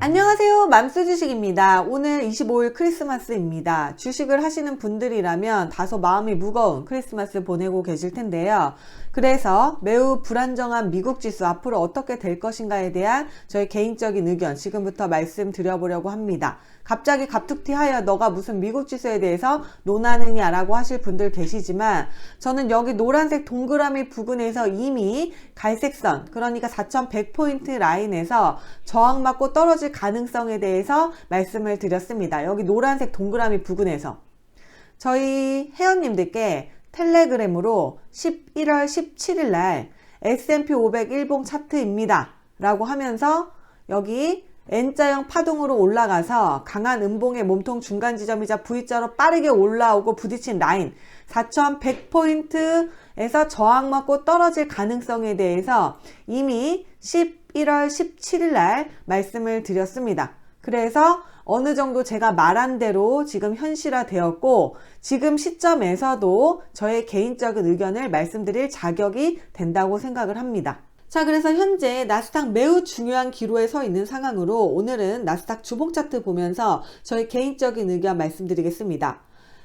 안녕하세요. 맘스 주식입니다. 오늘 25일 크리스마스입니다. 주식을 하시는 분들이라면 다소 마음이 무거운 크리스마스 보내고 계실 텐데요. 그래서 매우 불안정한 미국 지수 앞으로 어떻게 될 것인가에 대한 저의 개인적인 의견 지금부터 말씀드려보려고 합니다. 갑자기 갑툭튀하여 너가 무슨 미국 지수에 대해서 논하느냐라고 하실 분들 계시지만 저는 여기 노란색 동그라미 부근에서 이미 갈색선 그러니까 4100포인트 라인에서 저항 맞고 떨어질 가능성에 대해서 말씀을 드렸습니다. 여기 노란색 동그라미 부근에서 저희 회원님들께 텔레그램으로 11월 17일 날 S&P 500 일봉 차트입니다. 라고 하면서 여기 N자형 파동으로 올라가서 강한 음봉의 몸통 중간 지점이자 V자로 빠르게 올라오고 부딪힌 라인 4100포인트에서 저항 맞고 떨어질 가능성에 대해서 이미 11월 17일 날 말씀을 드렸습니다. 그래서 어느 정도 제가 말한 대로 지금 현실화 되었고 지금 시점에서도 저의 개인적인 의견을 말씀드릴 자격이 된다고 생각을 합니다. 자, 그래서 현재 나스닥 매우 중요한 기로에 서 있는 상황으로 오늘은 나스닥 주봉 차트 보면서 저의 개인적인 의견 말씀드리겠습니다.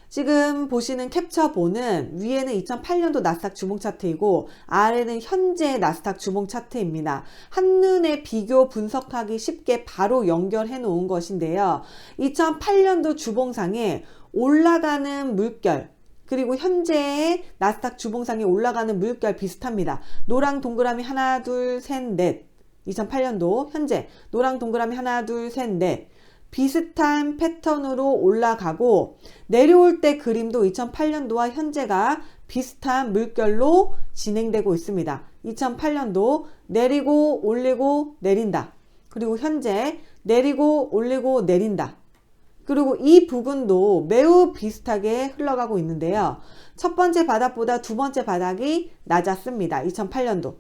지금 보시는 캡처본은 위에는 2008년도 나스닥 주봉 차트이고 아래는 현재 나스닥 주봉 차트입니다. 한눈에 비교 분석하기 쉽게 바로 연결해 놓은 것인데요. 2008년도 주봉상에 올라가는 물결 그리고 현재의 나스닥 주봉상에 올라가는 물결 비슷합니다. 노랑 동그라미 하나 둘 셋 넷 2008년도 현재 노랑 동그라미 하나 둘 셋 넷 비슷한 패턴으로 올라가고 내려올 때 그림도 2008년도와 현재가 비슷한 물결로 진행되고 있습니다. 2008년도 내리고 올리고 내린다. 그리고 현재 내리고 올리고 내린다. 그리고 이 부분도 매우 비슷하게 흘러가고 있는데요. 첫 번째 바닥보다 두 번째 바닥이 낮았습니다. 2008년도.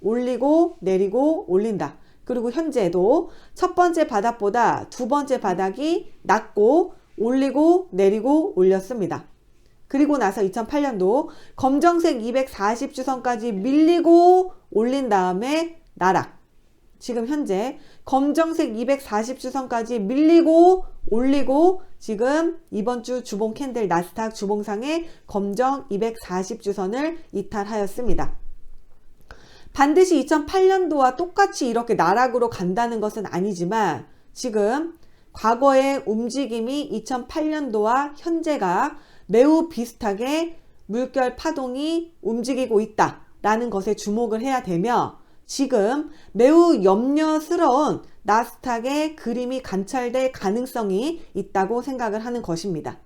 올리고 내리고 올린다. 그리고 현재도 첫 번째 바닥보다 두 번째 바닥이 낮고 올리고 내리고 올렸습니다. 그리고 나서 2008년도 검정색 240주선까지 밀리고 올린 다음에 나락. 지금 현재 검정색 240주선까지 밀리고 올리고 지금 이번 주 주봉 캔들 나스닥 주봉상의 검정 240주선을 이탈하였습니다. 반드시 2008년도와 똑같이 이렇게 나락으로 간다는 것은 아니지만 지금 과거의 움직임이 2008년도와 현재가 매우 비슷하게 물결 파동이 움직이고 있다 라는 것에 주목을 해야 되며 지금 매우 염려스러운 나스닥의 그림이 관찰될 가능성이 있다고 생각을 하는 것입니다.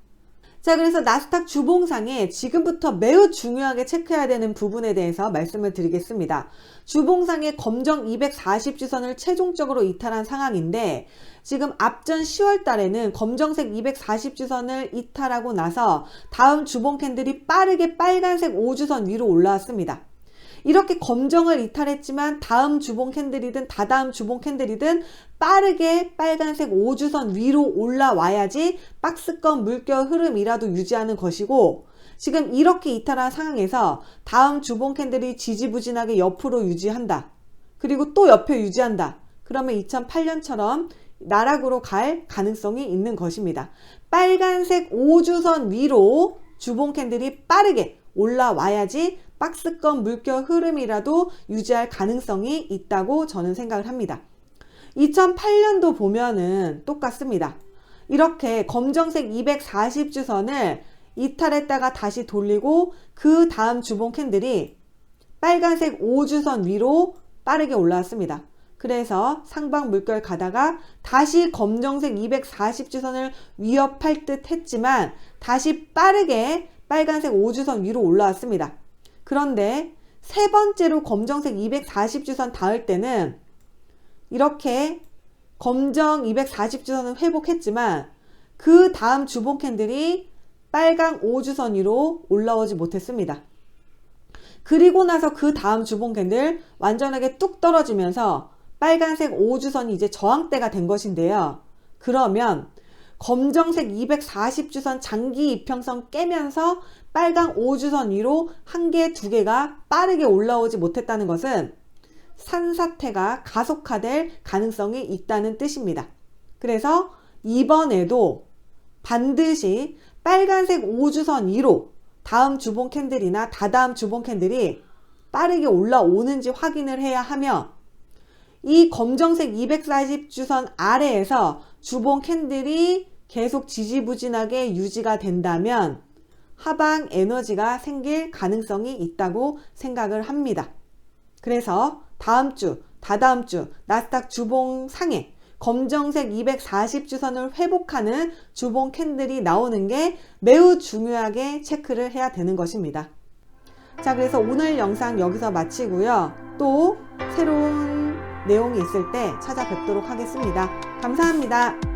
자, 그래서 나스닥 주봉상에 지금부터 매우 중요하게 체크해야 되는 부분에 대해서 말씀을 드리겠습니다. 주봉상의 검정 240주선을 최종적으로 이탈한 상황인데 지금 앞전 10월 달에는 검정색 240주선을 이탈하고 나서 다음 주봉 캔들이 빠르게 빨간색 5주선 위로 올라왔습니다. 이렇게 검정을 이탈했지만 다음 주봉 캔들이든 다다음 주봉 캔들이든 빠르게 빨간색 5주선 위로 올라와야지 박스권 물결 흐름이라도 유지하는 것이고 지금 이렇게 이탈한 상황에서 다음 주봉 캔들이 지지부진하게 옆으로 유지한다. 그리고 또 옆에 유지한다. 그러면 2008년처럼 나락으로 갈 가능성이 있는 것입니다. 빨간색 5주선 위로 주봉 캔들이 빠르게 올라와야지 박스권 물결 흐름이라도 유지할 가능성이 있다고 저는 생각을 합니다. 2008년도 보면은 똑같습니다. 이렇게 검정색 240주선을 이탈했다가 다시 돌리고 그 다음 주봉 캔들이 빨간색 5주선 위로 빠르게 올라왔습니다. 그래서 상방 물결 가다가 다시 검정색 240주선을 위협할 듯 했지만 다시 빠르게 빨간색 5주선 위로 올라왔습니다. 그런데 세 번째로 검정색 240주선 닿을 때는 이렇게 검정 240주선은 회복했지만 그 다음 주봉 캔들이 빨강 5주선 위로 올라오지 못했습니다. 그리고 나서 그 다음 주봉 캔들 완전하게 뚝 떨어지면서 빨간색 5주선이 이제 저항대가 된 것인데요. 그러면 검정색 240주선 장기 이평선 깨면서 빨강 5주선 위로 한 개, 두 개가 빠르게 올라오지 못했다는 것은 산사태가 가속화될 가능성이 있다는 뜻입니다. 그래서 이번에도 반드시 빨간색 5주선 2로 다음 주봉 캔들이나 다다음 주봉 캔들이 빠르게 올라오는지 확인을 해야 하며 이 검정색 240주선 아래에서 주봉 캔들이 계속 지지부진하게 유지가 된다면 하방 에너지가 생길 가능성이 있다고 생각을 합니다. 그래서 다음 주, 다다음 주 나스닥 주봉 상에 검정색 240주선을 회복하는 주봉 캔들이 나오는 게 매우 중요하게 체크를 해야 되는 것입니다. 자, 그래서 오늘 영상 여기서 마치고요. 또 새로운 내용이 있을 때 찾아뵙도록 하겠습니다. 감사합니다.